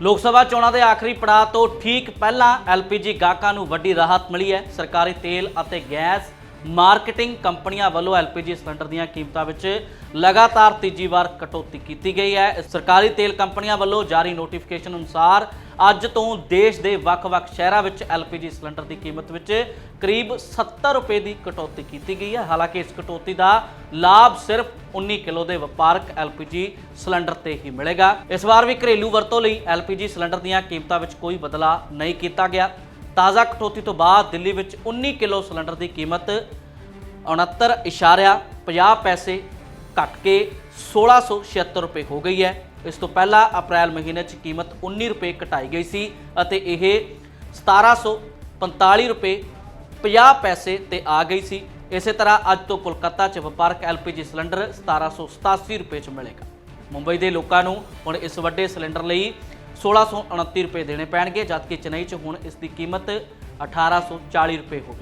ਲੋਕ ਸਭਾ ਚੋਣਾਂ ਦੇ ਆਖਰੀ ਪੜਾਅ ਤੋਂ ਠੀਕ ਪਹਿਲਾਂ ਐਲਪੀਜੀ ਗਾਹਕਾਂ ਨੂੰ ਵੱਡੀ ਰਾਹਤ ਮਿਲੀ ਹੈ। ਸਰਕਾਰੀ ਤੇਲ ਅਤੇ ਗੈਸ ਮਾਰਕੀਟਿੰਗ ਕੰਪਨੀਆਂ ਵੱਲੋਂ ਐਲਪੀਜੀ ਸਿਲੰਡਰ ਦੀਆਂ ਕੀਮਤਾਂ ਵਿੱਚ ਲਗਾਤਾਰ ਤੀਜੀ ਵਾਰ ਕਟੌਤੀ ਕੀਤੀ ਗਈ ਹੈ। ਸਰਕਾਰੀ ਤੇਲ ਕੰਪਨੀਆਂ ਵੱਲੋਂ ਜਾਰੀ ਨੋਟੀਫਿਕੇਸ਼ਨ ਅਨੁਸਾਰ ਅੱਜ ਤੋਂ ਦੇਸ਼ ਦੇ ਵੱਖ-ਵੱਖ ਸ਼ਹਿਰਾਂ ਵਿੱਚ ਐਲਪੀਜੀ ਸਿਲੰਡਰ ਦੀ ਕੀਮਤ ਵਿੱਚ ਕਰੀਬ 70 ਰੁਪਏ ਦੀ ਕਟੌਤੀ ਕੀਤੀ ਗਈ ਹੈ। ਹਾਲਾਂਕਿ ਇਸ ਕਟੌਤੀ ਦਾ ਲਾਭ ਸਿਰਫ 19 ਕਿਲੋ ਦੇ ਵਪਾਰਕ ਐਲਪੀਜੀ ਸਿਲੰਡਰ ਤੇ ਹੀ ਮਿਲੇਗਾ। ਇਸ ਵਾਰ ਵੀ ਘਰੇਲੂ ਵਰਤੋਂ ਲਈ ਐਲਪੀਜੀ ਸਿਲੰਡਰ ਦੀਆਂ ਕੀਮਤਾਂ ਵਿੱਚ ਕੋਈ ਬਦਲਾਅ ਨਹੀਂ ਕੀਤਾ ਗਿਆ। ਤਾਜ਼ਾ ਕਟੌਤੀ ਤੋਂ ਬਾਅਦ ਦਿੱਲੀ ਵਿੱਚ 19 ਕਿਲੋ ਸਿਲੰਡਰ ਦੀ ਕੀਮਤ 69.50 ਪੈਸੇ ਘਟ ਕੇ 1676 ਰੁਪਏ ਹੋ ਗਈ ਹੈ। ਇਸ ਤੋਂ ਪਹਿਲਾਂ ਅਪ੍ਰੈਲ ਮਹੀਨੇ 'ਚ ਕੀਮਤ 19 ਰੁਪਏ ਘਟਾਈ ਗਈ ਸੀ ਅਤੇ ਇਹ 1745 ਰੁਪਏ 50 ਪੈਸੇ ਤੇ ਆ ਗਈ ਸੀ। ਇਸੇ ਤਰ੍ਹਾਂ ਅੱਜ ਤੋਂ ਕੋਲਕਾਤਾ 'ਚ ਵਪਾਰਕ ਐਲਪੀਜੀ ਸਿਲੰਡਰ 1787 ਰੁਪਏ 'ਚ ਮਿਲੇਗਾ। ਮੁੰਬਈ ਦੇ ਲੋਕਾਂ ਨੂੰ ਹੁਣ ਇਸ ਵੱਡੇ ਸਿਲੰਡਰ ਲਈ 1629 ਰੁਪਏ ਦੇਣੇ ਪੈਣਗੇ ਜਦਕਿ ਚੇਨਈ 'ਚ ਹੁਣ ਇਸ ਦੀ ਕੀਮਤ 1840 ਰੁਪਏ ਹੋਵੇ